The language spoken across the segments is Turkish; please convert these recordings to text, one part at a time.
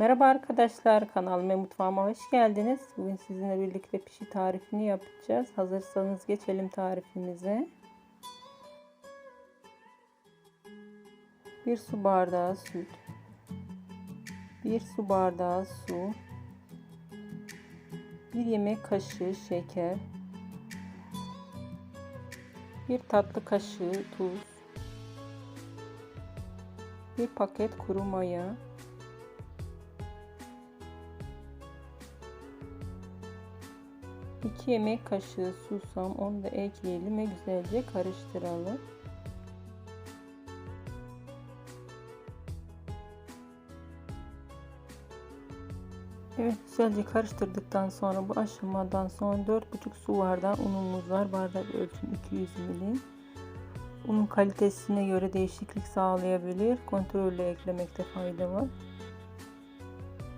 Merhaba arkadaşlar kanalıma mutfağıma hoş geldiniz. Bugün sizinle birlikte pişi tarifini yapacağız. Hazırsanız geçelim tarifimize. Bir su bardağı süt. Bir su bardağı su. Bir yemek kaşığı şeker. Bir tatlı kaşığı tuz. Bir paket kuru maya. 2 yemek kaşığı susam onu da ekleyelim ve güzelce karıştıralım. Evet güzelce karıştırdıktan sonra bu aşamadan sonra 4,5 su bardağı unumuz var. Bardak ölçüm 200 milim. Unun kalitesine göre değişiklik sağlayabilir. Kontrolle eklemekte fayda var.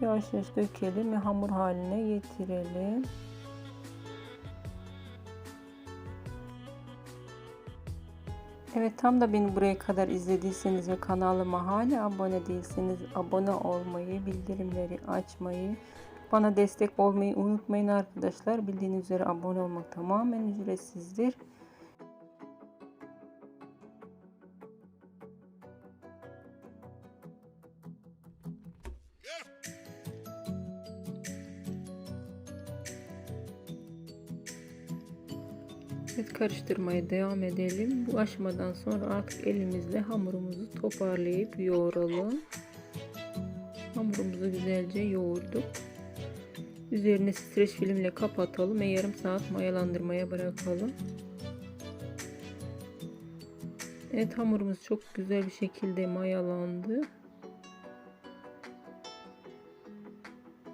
Yavaş yavaş dökelim ve hamur haline getirelim. Evet tam da beni buraya kadar izlediyseniz ve kanalıma hala abone değilseniz abone olmayı, bildirimleri açmayı, bana destek olmayı unutmayın arkadaşlar. Bildiğiniz üzere abone olmak tamamen ücretsizdir. Evet karıştırmaya devam edelim. Bu aşamadan sonra artık elimizle hamurumuzu toparlayıp yoğuralım. Hamurumuzu güzelce yoğurduk. Üzerine streç filmle kapatalım ve yarım saat mayalandırmaya bırakalım. Evet hamurumuz çok güzel bir şekilde mayalandı.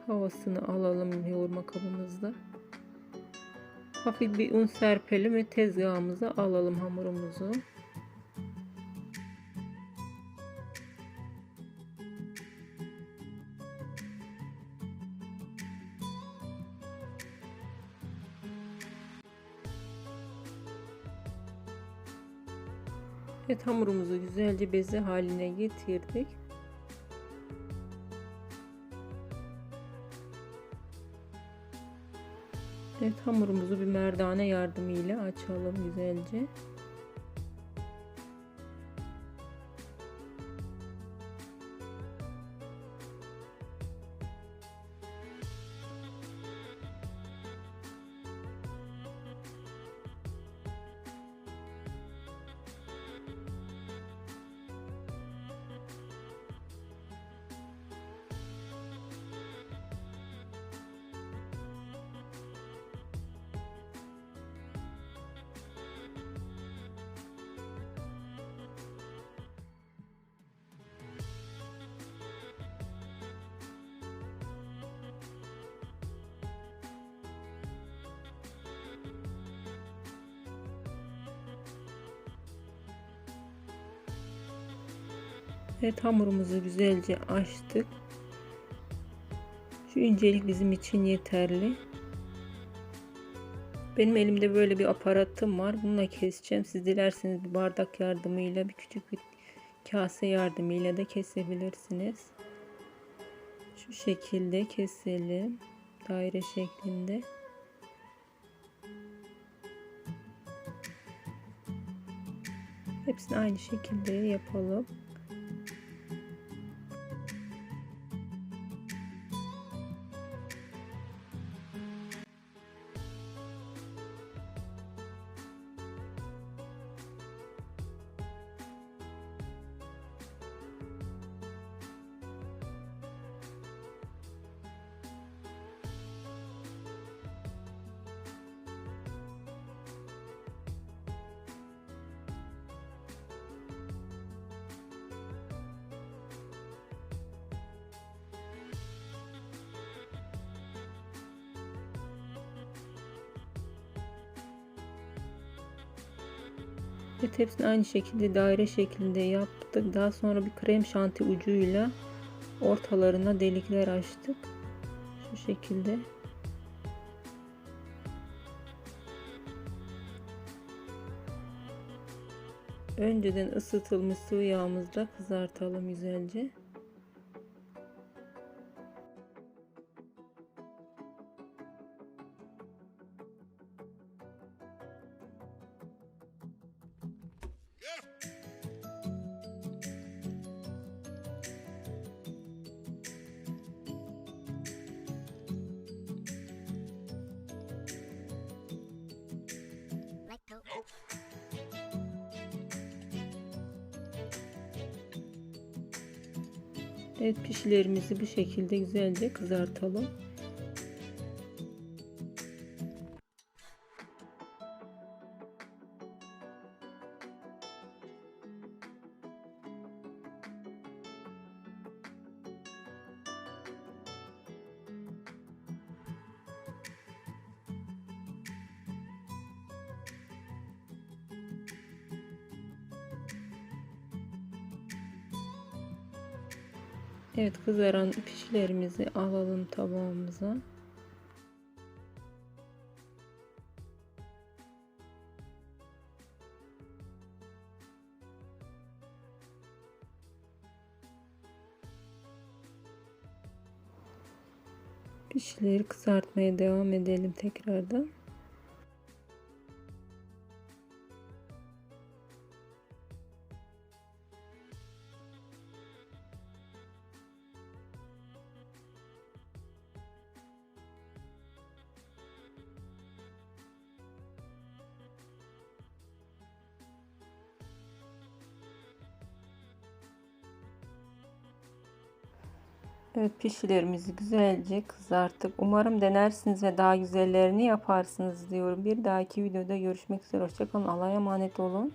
Havasını alalım yoğurma kabımızda. Hafif bir un serpelim ve tezgahımıza alalım hamurumuzu. Evet hamurumuzu güzelce beze haline getirdik. Evet hamurumuzu bir merdane yardımıyla açalım güzelce. Evet hamurumuzu güzelce açtık. Şu incelik bizim için yeterli. Benim elimde böyle bir aparatım var. Bununla keseceğim. Siz dilerseniz bir bardak yardımıyla bir küçük bir kase yardımıyla da kesebilirsiniz. Şu şekilde keselim. Daire şeklinde. Hepsini aynı şekilde yapalım. Evet hepsini aynı şekilde daire şeklinde yaptık. Daha sonra bir krem şanti ucuyla ortalarına delikler açtık. Şu şekilde. Önceden ısıtılmış sıvı yağımızda kızartalım güzelce. Evet pişilerimizi bu şekilde güzelce kızartalım. Evet kızaran pişilerimizi alalım tabağımıza. Pişileri kızartmaya devam edelim tekrardan. Evet pişilerimizi güzelce kızarttık. Umarım denersiniz ve daha güzellerini yaparsınız diyorum. Bir dahaki videoda görüşmek üzere. Hoşçakalın. Allah'a emanet olun.